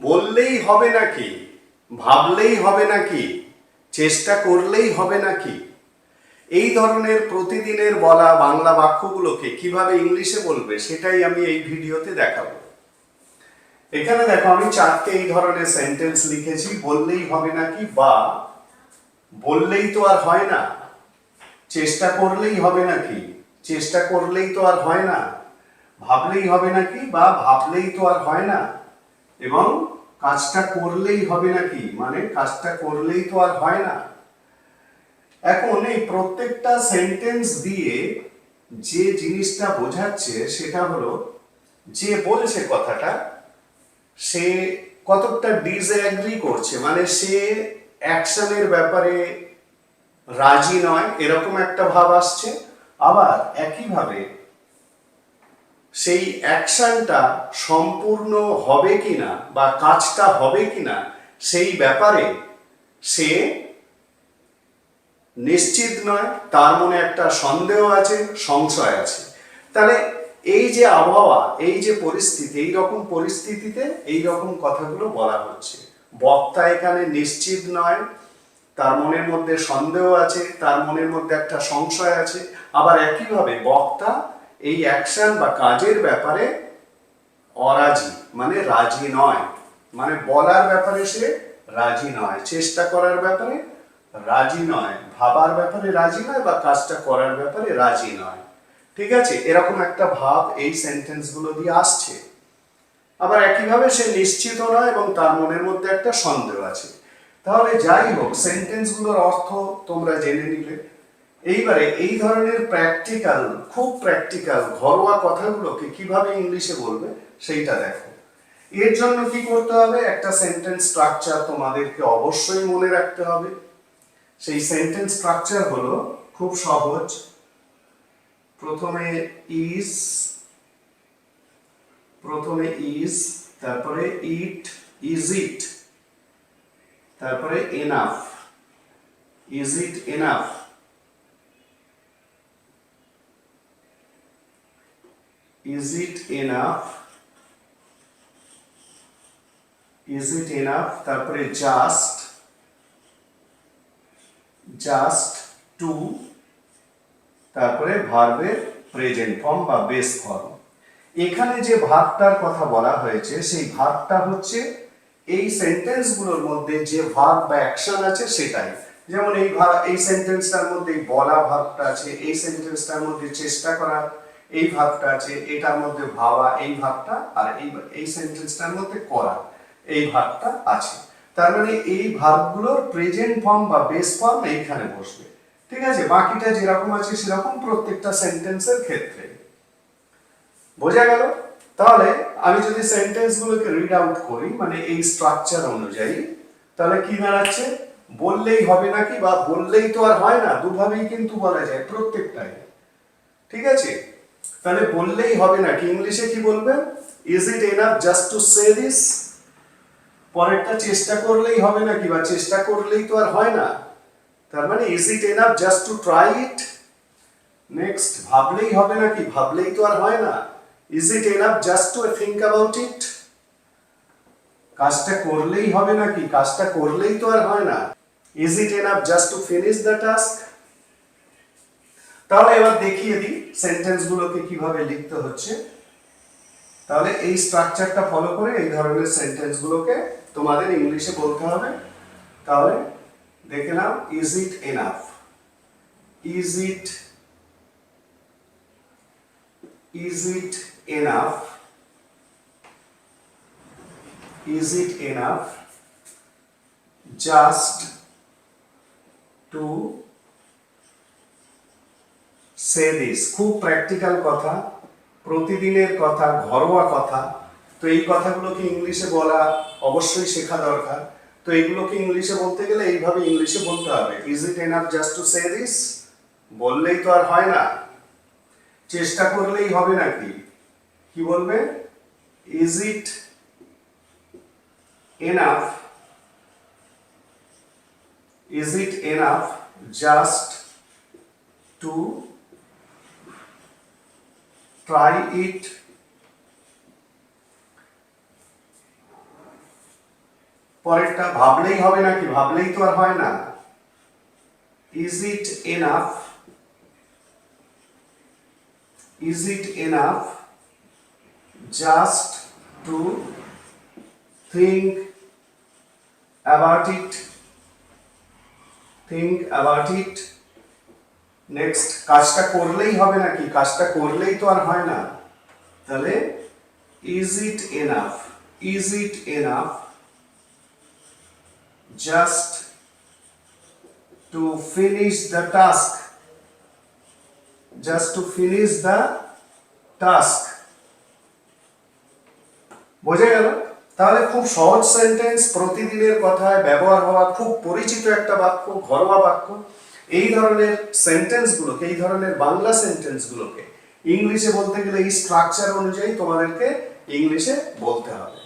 বললেই হবে নাকি? ভাবলেই হবে নাকি? চেষ্টা করলেই হবে নাকি? এই ধরনের প্রতিদিনের বলা বাংলা বাক্যগুলোকে কীভাবে ইংলিশে বলবে সেটাই আমি এই ভিডিওতে দেখাবো। এখানে দেখো, আমি চারটে এই ধরনের সেন্টেন্স লিখেছি, বললেই হবে নাকি বা বললেই তো আর হয় না, চেষ্টা করলেই হবে নাকি, চেষ্টা করলেই তো আর হয় না, ভাবলেই হবে নাকি বা ভাবলেই তো আর হয় না এবং কাজটা করলেই হবে নাকি? মানে কাজটা করলেই তো আর হয় না। এখন এই প্রত্যেকটা সেন্টেন্স দিয়ে যে জিনিসটা বোঝাচ্ছে সেটা হলো, যে বলছে কথাটা, সে কতটা ডিসঅ্যাগ্রি করছে। মানে সে অ্যাকশনের ব্যাপারে রাজি নয়, এরকম একটা ভাব আসছে। আবার একইভাবে সেই অ্যাকশনটা সম্পূর্ণ হবে কিনা বা কাজটা হবে কিনা সেই ব্যাপারে সে নিশ্চিত নয়, তার মনে একটা সন্দেহ আছে, সংশয় আছে। তাহলে এই যে আবহাওয়া, এই যে পরিস্থিতি, এই রকম পরিস্থিতিতে এই রকম কথাগুলো বলা হচ্ছে। বক্তা এখানে নিশ্চিত নয়, তার মনের মধ্যে সন্দেহ আছে, তার মনের মধ্যে একটা সংশয় আছে। আবার একইভাবে বক্তা এই অ্যাকশন বা কাজের ব্যাপারে অরাজি মানে রাজি নয়। মানে বলার ব্যাপারে সে রাজি নয়, চেষ্টা করার ব্যাপারে রাজি নয়, ভাবার ব্যাপারে রাজি নয় বা কাজটা করার ব্যাপারে রাজি নয়। ঠিক আছে? এরকম একটা ভাব এই সেন্টেন্সগুলো দিয়ে আসছে। আবার একইভাবে সে নিশ্চিত নয় এবং তার মনের মধ্যে একটা সন্দেহ আছে। তাহলে যাই হোক সেন্টেন্সগুলোর অর্থ তোমরা জেনে নিলে। এইবারে এই ধরনের প্র্যাকটিক্যাল খুব প্র্যাকটিক্যাল ঘরোয়া কথাগুলোকে কীভাবে ইংলিশে বলবে, সেইটা দেখো। এর জন্য কি করতে হবে? একটা সেন্টেন্স স্ট্রাকচার তোমাদেরকে অবশ্যই মনে রাখতে হবে। সেই সেন্টেন্স স্ট্রাকচার হলো খুব সহজ। প্রথমে ইজ প্রথমে ইজ তারপরে ইট ইজ ইট তারপরে enough is it enough is it enough is it enough তারপরে জাস্ট জাস্ট টু তারপরে ভার্বের প্রেজেন্ট ফর্ম বা বেস ফর্ম এখানে যে ভার্বটার কথা বলা হয়েছে, সেই ভার্বটা হচ্ছে এই সেন্টেন্সগুলোর মধ্যে যে ভার্ব বা অ্যাকশন আছে সেটাই। যেমন এই এই সেন্টেন্সটার মধ্যে বলা ভাবটা আছে, এই সেন্টেন্সটার মধ্যে চেষ্টা করা এই ভাবটা আছে, এটার মধ্যে ভাবা এই ভাবটা আর এই এই সেন্টেন্সটার মধ্যে করা, এই ভাবটা আছে। তার মানে এই ভাবগুলোর প্রেজেন্ট ফর্ম বা বেস ফর্ম এইখানে বসবে। ঠিক আছে? বাকিটা যেরকম আছে সেরকম প্রত্যেকটা সেন্টেন্সের ক্ষেত্রে। বোঝা গেল? তাহলে আমি যদি সেন্টেন্সগুলোকে রিড আউট করি মানে এই স্ট্রাকচার অনুযায়ী, তাহলে কি দাঁড়াচ্ছে বললেই হবে নাকি বা বললেই তো আর হয় না, দুভাবেই কিন্তু বলা যায় প্রত্যেকটাই। ঠিক আছে? তাহলে বললেই হবে নাকি ইংলিশে কি বলবে is it enough just to say this পরেরটা চেষ্টা করলেই হবে নাকি বা চেষ্টা করলেই তো আর হয় না। তার মানে is it enough just to try it next ভাবলেই হবে নাকি ভাবলেই তো আর হয় না। Is it enough just to think about it কাজটা করলেই হবে নাকি কাজটা করলেই তো আর হয় না। Is it enough just to finish the task তাহলে এবার দেখিয়ে দিই সেন্টেন্সগুলোকে কীভাবে লিখতে হচ্ছে। তাহলে এই স্ট্রাকচারটা ফলো করে এই ধরনের সেন্টেন্সগুলোকে তোমাদের ইংলিশে বলতে হবে। তাহলে দেখে নাও is it enough is it is it enough is it enough just to say this খুব প্র্যাকটিক্যাল কথা, প্রতিদিনের কথা, ঘরোয়া কথা, তো এই কথাগুলোকে ইংলিশে বলা অবশ্যই শেখা দরকার। তো এইগুলোকে ইংলিশে বলতে গেলে এইভাবে ইংলিশে বলতে হবে। Is it enough just to say this বললেই তো আর হয় না। চেষ্টা করলেই হবে নাকি? কি বলবে? Is it enough is it enough just to try it. পরেরটা ভাবলেই হবে নাকি? ভাবলেই তো আর হয় না। Is it enough is it enough just to think about it? Think about it. Next কাজটা করলেই হবে নাকি? কাজটা করলেই তো আর হয় না। তাহলে is it enough is it enough just to finish the task just to finish the task বোঝা গেল? তাহলে খুব সহজ সেন্টেন্স প্রতিদিনের কথায় ব্যবহার হওয়া খুব পরিচিত একটা বাক্য, ঘরোয়া বাক্য। এই ধরনের সেন্টেন্সগুলোকে এই ধরনের বাংলা সেন্টেন্সগুলোকে ইংলিশে বলতে গেলে এই স্ট্রাকচার অনুযায়ী তোমাদেরকে ইংলিশে বলতে হবে।